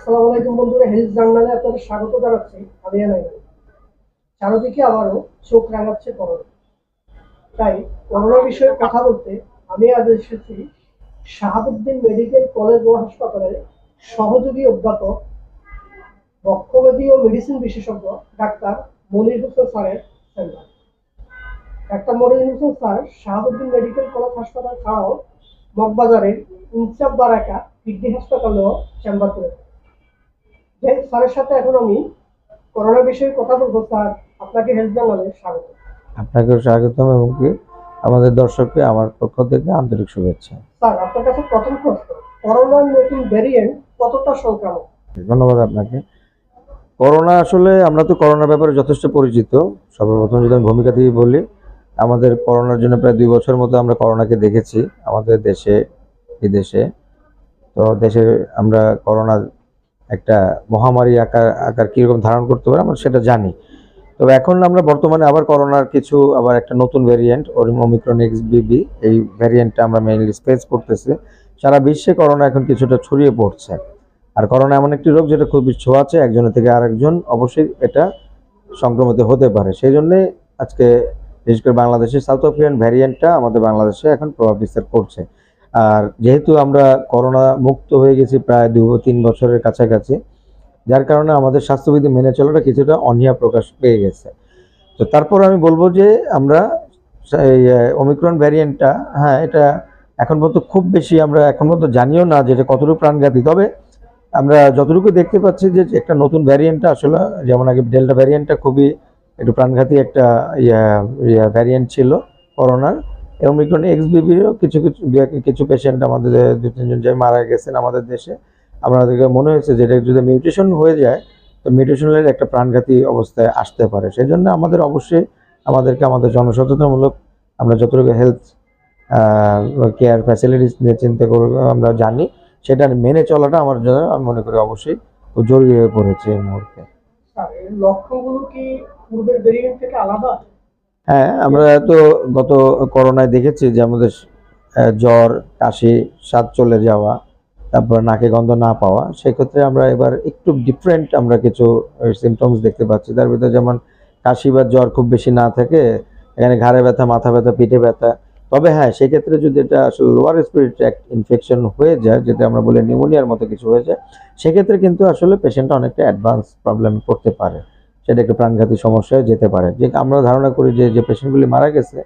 আসসালামু আলাইকুম বন্ধুরা হেলথ জার্নালে আপনাদের স্বাগত জানাচ্ছি। আমি এনাই চারদিকে আবারও চোখ রাঙাচ্ছে করোনা। তাই করোনা বিষয়ে কথা বলতে আমি আজ এসেছি শাহাবুদ্দিন মেডিকেল কলেজ ও হাসপাতালের সহযোগী অধ্যাপক বক্ষব্যাধি ও মেডিসিন বিশেষজ্ঞ ডাক্তার মনির হোসেন স্যারের centre. Doctor Monir Hossain sir Shahabuddin medical college হাসপাতাল ছাড়াও মগবাজারের ইনসাফ বারাকা কিডনি হাসপাতালেও চেম্বার করে যাই হোক, স্যারের সাথে এখন আমি করোনা বিষয়ে কথা বলব স্যার। আপনাকে হেলথ জার্নালে স্বাগত। আপনাকেও স্বাগতম এবং কি আমাদের দর্শককে আমার পক্ষ থেকে আন্তরিক শুভেচ্ছা। স্যার আপনার কাছে প্রথম প্রশ্ন করোনার নতুন ভ্যারিয়েন্ট কতটা সংক্রামক? ধন্যবাদ আপনাকে। করোনা আসলে আমরা তো করোনার ব্যাপারে যথেষ্ট পরিচিত। সর্বপ্রথম যদি আমি ভূমিকা দিয়ে বলি আমাদের করোনার জন্য প্রায় দুই বছর মতো আমরা করোনাকে দেখেছি আমাদের দেশে বিদেশে। তো দেশে আমরা করোনা একটা মহামারী আকার আকার কীরকম ধারণ করতে পারে, আমরা সেটা জানি। তবে এখন আমরা বর্তমানে আবার করোনার কিছু, আবার একটা নতুন ভ্যারিয়েন্ট ওমিক্রন এক্স বিবি এই ভ্যারিয়েন্টটা আমরা মেইনলি স্পেস করতেছি। সারা বিশ্বে করোনা এখন কিছুটা ছড়িয়ে পড়ছে। আর করোনা এমন একটি রোগ যেটা খুবই ছোঁয়াচে, একজনের থেকে আরেকজন অবশ্যই এটা সংক্রমিত হতে পারে। সেই জন্যে আজকে বিশেষ করে বাংলাদেশের সাউথ আফ্রিকান ভ্যারিয়েন্টটা আমাদের বাংলাদেশে এখন প্রভাব বিস্তার করছে। আর যেহেতু আমরা করোনা মুক্ত হয়ে গেছি প্রায় দু তিন বছরের কাছাকাছি, যার কারণে আমাদের স্বাস্থ্যবিধি মেনে চলাটা কিছুটা অনীহা প্রকাশ পেয়ে গেছে। তো তারপর আমি বলব যে আমরা এই ওমিক্রন ভ্যারিয়েন্টটা হ্যাঁ এটা এখন পর্যন্ত খুব বেশি আমরা এখন পর্যন্ত জানিও না যে এটা কতটুকু প্রাণঘাতী। তবে আমরা যতটুকু দেখতে পাচ্ছি যে একটা নতুন ভ্যারিয়েন্টটা আসলে, যেমন আগে ডেল্টা ভ্যারিয়েন্টটা খুবই একটু প্রাণঘাতী একটা, ইয়া ভ্যারিয়েন্ট ছিল করোনার। এবং মিক্রন এক্স কিছু কিছু কিছু পেশেন্ট আমাদের দু তিনজন যে মারা গেছেন আমাদের দেশে, আমাদেরকে মনে হয়েছে যে এটা যদি মিউটেশন হয়ে যায়, তো মিউটেশনের একটা প্রাণঘাতী অবস্থায় আসতে পারে। সেই জন্য আমাদের অবশ্যই আমাদেরকে আমাদের জনসচেতনমূলক আমরা যতটুকু হেলথ কেয়ার ফ্যাসিলিটিস নিয়ে চিন্তা করে আমরা জানি, সেটা মেনে চলাটা আমার জন্য আমি মনে করি অবশ্যই খুব জরুরি হয়ে পড়েছে এই মুহূর্তে। লক্ষণগুলো কি পূর্বের ভ্যারিয়েন্ট থেকে আলাদা? হ্যাঁ আমরা তো গত করোনায় দেখেছি যে আমাদের জ্বর, কাশি, স্বাদ চলে যাওয়া, তারপর নাকে গন্ধ না পাওয়া, সেক্ষেত্রে আমরা এবার একটু ডিফারেন্ট আমরা কিছু সিমটমস দেখতে পাচ্ছি। তার ভিতরে যেমন কাশি বা জ্বর খুব বেশি না থাকে, এখানে ঘাড়ে ব্যথা, মাথা ব্যথা, পিঠে ব্যথা। তবে হ্যাঁ সেক্ষেত্রে যদি এটা আসলে লোয়ার রেসপিরেটরি ট্র্যাক্ট ইনফেকশন হয়ে যায়, যেটা আমরা বলি নিউমোনিয়ার মতো কিছু হয়ে যায়, সেক্ষেত্রে কিন্তু আসলে পেশেন্টটা অনেকটা অ্যাডভান্স প্রবলেমে পড়তে পারে। সেটা একটা প্রাণঘাতী সমস্যায় যেতে পারে। যে আমরা ধারণা করি যে যে পেশেন্টগুলি মারা গেছে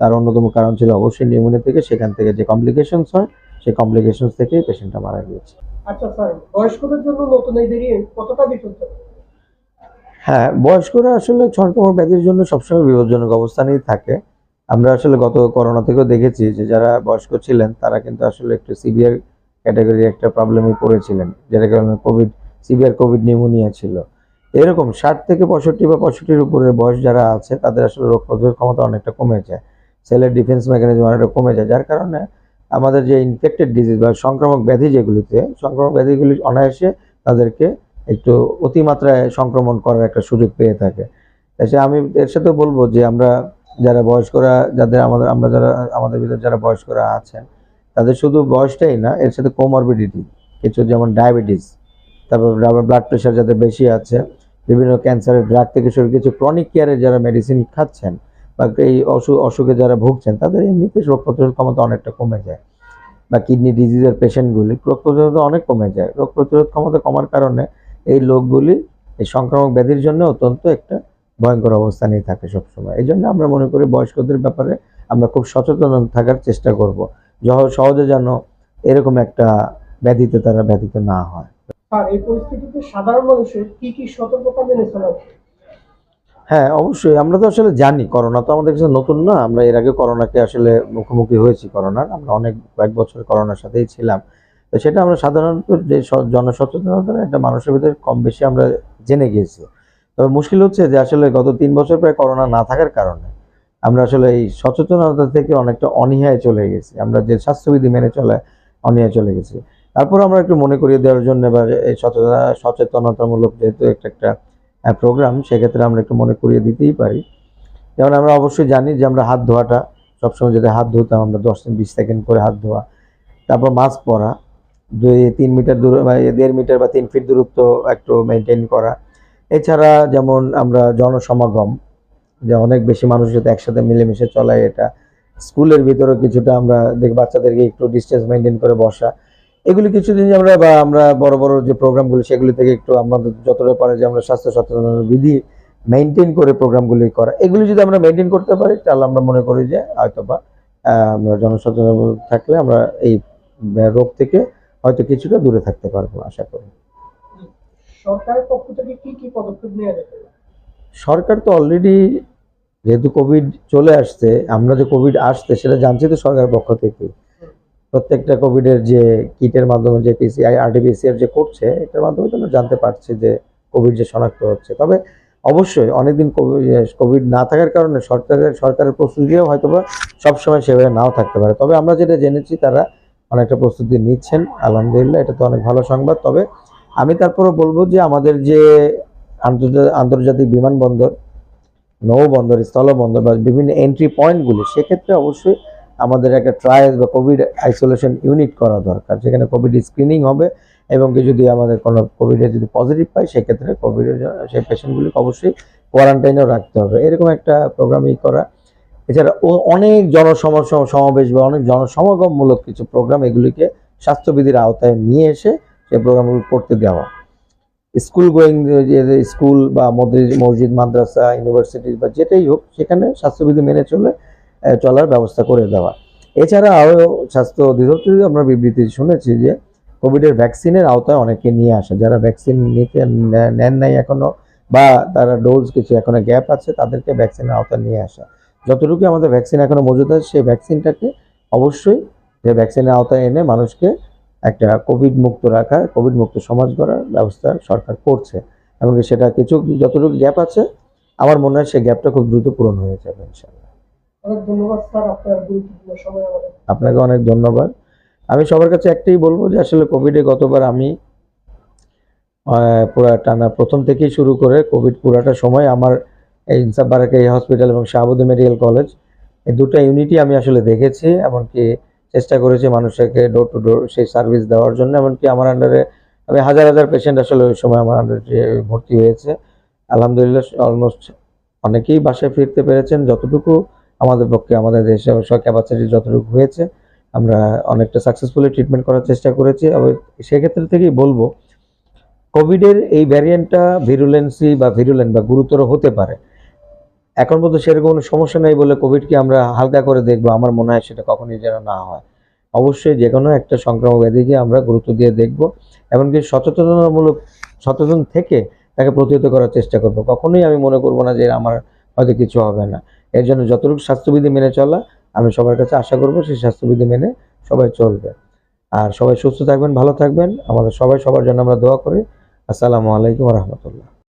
তার অন্যতম কারণ ছিল অবশ্যই নিউমোনিয়া থেকে সেখান থেকে যে কমপ্লিকেশনস হয় সেই কমপ্লিকেশনস থেকেই পেশেন্টটা মারা গিয়েছে। আচ্ছা স্যার বয়স্কদের জন্য নতুন এই কতটা বিপজ্জনক? হ্যাঁ বয়স্করা আসলে সংক্রমণ ব্যাধির জন্য সবসময় বিপজ্জনক অবস্থানেই থাকে। আমরা আসলে গত করোনা থেকেও দেখেছি যে যারা বয়স্ক ছিলেন তারা কিন্তু আসলে একটু সিভিয়ার ক্যাটাগরি একটা প্রবলেমে পড়েছিলেন যেটা কারণে কোভিড সিভিয়ার কোভিড নিউমোনিয়া ছিল। এরকম ষাট থেকে পঁয়ষট্টি বা পঁয়ষট্টির উপরে বয়স যারা আছে, তাদের আসলে রোগ প্রতিরোধ ক্ষমতা অনেকটা কমে যায়। সেলের ডিফেন্স মেকানিজম অনেকটা কমে যায়, যার কারণে আমাদের যে ইনফেক্টেড ডিজিজ বা সংক্রামক ব্যাধি যেগুলিতে, সংক্রামক ব্যাধিগুলি অনায়াসে তাদেরকে একটু অতিমাত্রায় সংক্রমণ করার একটা সুযোগ পেয়ে থাকে। তাই আমি এর সাথেও বলব যে আমরা যারা বয়স্করা, যাদের আমাদের, আমরা যারা, আমাদের ভিতরে যারা বয়স্করা আছেন, তাদের শুধু বয়সটাই না, এর সাথে কোমরবিডিটি কিছু যেমন ডায়াবেটিস তারপর ব্লাড প্রেশার যাদের বেশি আছে, বিভিন্ন ক্যান্সারের ড্রাগ থেকে শুরু কিছু ক্রনিক কেয়ারের যারা মেডিসিন খাচ্ছেন বা এই অসুখ অসুখে যারা ভুগছেন, তাদের এমনিতে রোগ প্রতিরোধ ক্ষমতা অনেকটা কমে যায়। বা কিডনি ডিজিজের পেশেন্টগুলি রোগ প্রতিরোধ অনেক কমে যায়। রোগ প্রতিরোধ ক্ষমতা কমার কারণে এই লোকগুলি এই সংক্রামক ব্যাধির জন্য অত্যন্ত একটা ভয়ঙ্কর অবস্থানেই থাকে সবসময়। এই জন্য আমরা মনে করি বয়স্কদের ব্যাপারে আমরা খুব সচেতন থাকার চেষ্টা করব। যহ- সহজে যেন এরকম একটা ব্যাধিতে তারা ব্যাধিত না হয়। স্যার এই পরিস্থিতিতে সাধারণ মানুষের কি কি সতর্কতা মেনে চলা হ্যাঁ অবশ্যই। আমরা তো আসলে জানি, করোনা তো আমাদের কাছে নতুন না। আমরা এর আগে করোনাকে আসলে মুখোমুখি হয়েছি করোনার। আমরা অনেক, কয়েক বছর করোনার সাথেই ছিলাম। তো সেটা আমরা সাধারণত যে জনসচেতনতা একটা মানুষের ভিতরে কম বেশি আমরা জেনে গিয়েছি। তবে মুশকিল হচ্ছে যে আসলে গত তিন বছর প্রায় করোনা না থাকার কারণে আমরা আসলে এই সচেতনতা থেকে অনেকটা অনীহায় চলে গেছি। আমরা যে স্বাস্থ্যবিধি মেনে চলে, অনীহায় চলে গেছি। তারপর আমরা একটু মনে করিয়ে দেওয়ার জন্য বা এই সচেতনতা সচেতনতামূলক যেহেতু একটা একটা প্রোগ্রাম সেক্ষেত্রে আমরা একটু মনে করিয়ে দিতেই পারি। যেমন আমরা অবশ্যই জানি যে আমরা হাত ধোয়াটা সবসময় যদি হাত ধুতাম, আমরা দশ বিশ সেকেন্ড করে হাত ধোয়া। তারপর মাস্ক পরা। দুই, তিন মিটার দূর, বা দেড় মিটার বা তিন ফিট দূরত্ব একটু মেনটেন করা। এছাড়া যেমন আমরা জনসমাগম, যে অনেক বেশি মানুষ সাথে একসাথে মিলেমিশে চলা এটা। স্কুলের ভিতরে কিছুটা আমরা দেখ বাচ্চাদেরকে একটু ডিস্টেন্স মেনটেন করে বসা। এগুলি কিছুদিন আমরা বা আমরা বড় বড় যে প্রোগ্রামগুলি সেগুলি থেকে একটু আমাদের যতটা পারে যে আমরা স্বাস্থ্য সচেতনতার বিধি মেনটেন করে প্রোগ্রামগুলি করা। এগুলি যদি আমরা মেনটেন করতে পারি তাহলে আমরা মনে করি যে হয়তো বা আমরা জনসচেতন থাকলে আমরা এই রোগ থেকে হয়তো কিছুটা দূরে থাকতে পারব আশা করি। সরকারের পক্ষ থেকে কি কি পদক্ষেপ নেওয়া যেতে সরকার তো অলরেডি যেহেতু কোভিড চলে আসছে আমরা যে কোভিড আসছে সেটা জানছি তো সরকারের পক্ষ থেকে। প্রত্যেকটা কোভিডের যে কিটের মাধ্যমে যে পিসিআই আরটিপিসিআর যে করছে, এটার মাধ্যমে তো জানতে পারছি যে কোভিড যে শনাক্ত হচ্ছে। তবে অবশ্যই অনেকদিন কোভিড না থাকার কারণে সরকারের সরকারের প্রস্তুতিও হয়তো বা সবসময় সেভাবে নাও থাকতে পারে। তবে আমরা যেটা জেনেছি, তারা অনেকটা প্রস্তুতি নিচ্ছেন, আলহামদুলিল্লাহ, এটা তো অনেক ভালো সংবাদ। তবে আমি তারপরে বলব যে আমাদের যে আন্তর্জাতিক বিমানবন্দর নৌবন্দর স্থলবন্দর বা বিভিন্ন এন্ট্রি পয়েন্টগুলি সেক্ষেত্রে অবশ্যই আমাদের একটা ট্রায়াল বা কোভিড আইসোলেশন ইউনিট করা দরকার, যেখানে কোভিড স্ক্রিনিং হবে এবং যদি আমাদের কোনো কোভিডে যদি পজিটিভ পাই সেক্ষেত্রে কোভিডের সেই পেশেন্টগুলিকে অবশ্যই কোয়ারেন্টাইনেও রাখতে হবে। এরকম একটা প্রোগ্রামই করা। এছাড়া অনেক জনসমাজ সমাবেশ বা অনেক জনসমাগমমূলক কিছু প্রোগ্রাম এগুলিকে স্বাস্থ্যবিধির আওতায় নিয়ে এসে সেই প্রোগ্রামগুলো করতে দেওয়া। স্কুল গোয়িং স্কুল বা মসজিদ মাদ্রাসা ইউনিভার্সিটি বা যেটাই হোক, সেখানে স্বাস্থ্যবিধি মেনে চলে চলার ব্যবস্থা করে দেওয়া। এছাড়া আরও স্বাস্থ্য অধিদপ্তর আমরা বিবৃতি শুনেছি যে, কোভিডের ভ্যাকসিনের আওতায় অনেকে নিয়ে আসে। যারা ভ্যাকসিন নিতে নেন নাই এখনও বা তারা ডোজ কিছু এখনও গ্যাপ আছে, তাদেরকে ভ্যাকসিনের আওতায় নিয়ে আসা। যতটুকু আমাদের ভ্যাকসিন এখনও মজুদ আছে, সেই ভ্যাকসিনটাকে অবশ্যই যে ভ্যাকসিনের আওতায় এনে মানুষকে একটা কোভিড মুক্ত রাখার, কোভিড মুক্ত সমাজ গড়ার ব্যবস্থা সরকার করছে। এমনকি সেটা কিছু, যতটুকু গ্যাপ আছে, আমার মনে হয় সেই গ্যাপটা খুব দ্রুত পূরণ হয়ে যাবে ইনশাল্লাহ আপনাকে অনেক ধন্যবাদ। আমি সবার কাছে একটাই বলব যে, আসলে কোভিডে গতবার আমি পুরা টানা প্রথম থেকেই শুরু করে কোভিড পুরাটা সময় আমার এই ইনসাফ বারাকা এই হসপিটাল এবং শাহাবুদ্দি মেডিকেল কলেজ, এই দুটো ইউনিটই আমি আসলে দেখেছি, এমনকি চেষ্টা করেছি মানুষকে ডোর টু ডোর সেই সার্ভিস দেওয়ার জন্য, এমনকি আমার আন্ডারে আমি হাজার হাজার পেশেন্ট আসলে ওই সময় আমার আন্ডারে ভর্তি হয়েছে। আলহামদুলিল্লাহ অলমোস্ট অনেকেই বাসায় ফিরতে পেরেছেন। যতটুকু আমাদের পক্ষে, আমাদের দেশে ক্যাপাসিটি যতটুকু হয়েছে, আমরা অনেকটা সাকসেসফুলি ট্রিটমেন্ট করার চেষ্টা করেছি। এবং সেক্ষেত্রে থেকেই বলব কোভিডের এই ভ্যারিয়েন্টটা ভিরুলেন্সি বা ভিরুলেন্ট বা গুরুতর হতে পারে। এখন পর্যন্ত সেরকম কোনো সমস্যা নেই বলে কোভিডকে আমরা হালকা করে দেখব, আমার মনে হয় সেটা কখনই যেন না হয়। অবশ্যই যে কোনো একটা সংক্রামক ব্যাধিকে আমরা গুরুত্ব দিয়ে দেখব, এমনকি সচেতনতামূলক, সচেতন থেকে তাকে প্রতিহত করার চেষ্টা করব। কখনোই আমি মনে করব না যে আমার হয়তো কিছু হবে না। এর জন্য যতটুকু স্বাস্থ্যবিধি মেনে চলা, আমি সবার কাছে আশা করব সেই স্বাস্থ্যবিধি মেনে সবাই চলবে। আর সবাই সুস্থ থাকবেন, ভালো থাকবেন। আমাদের সবাই সবার জন্য আমরা দোয়া করি। আসসালামু আলাইকুম রহমতুল্লাহ।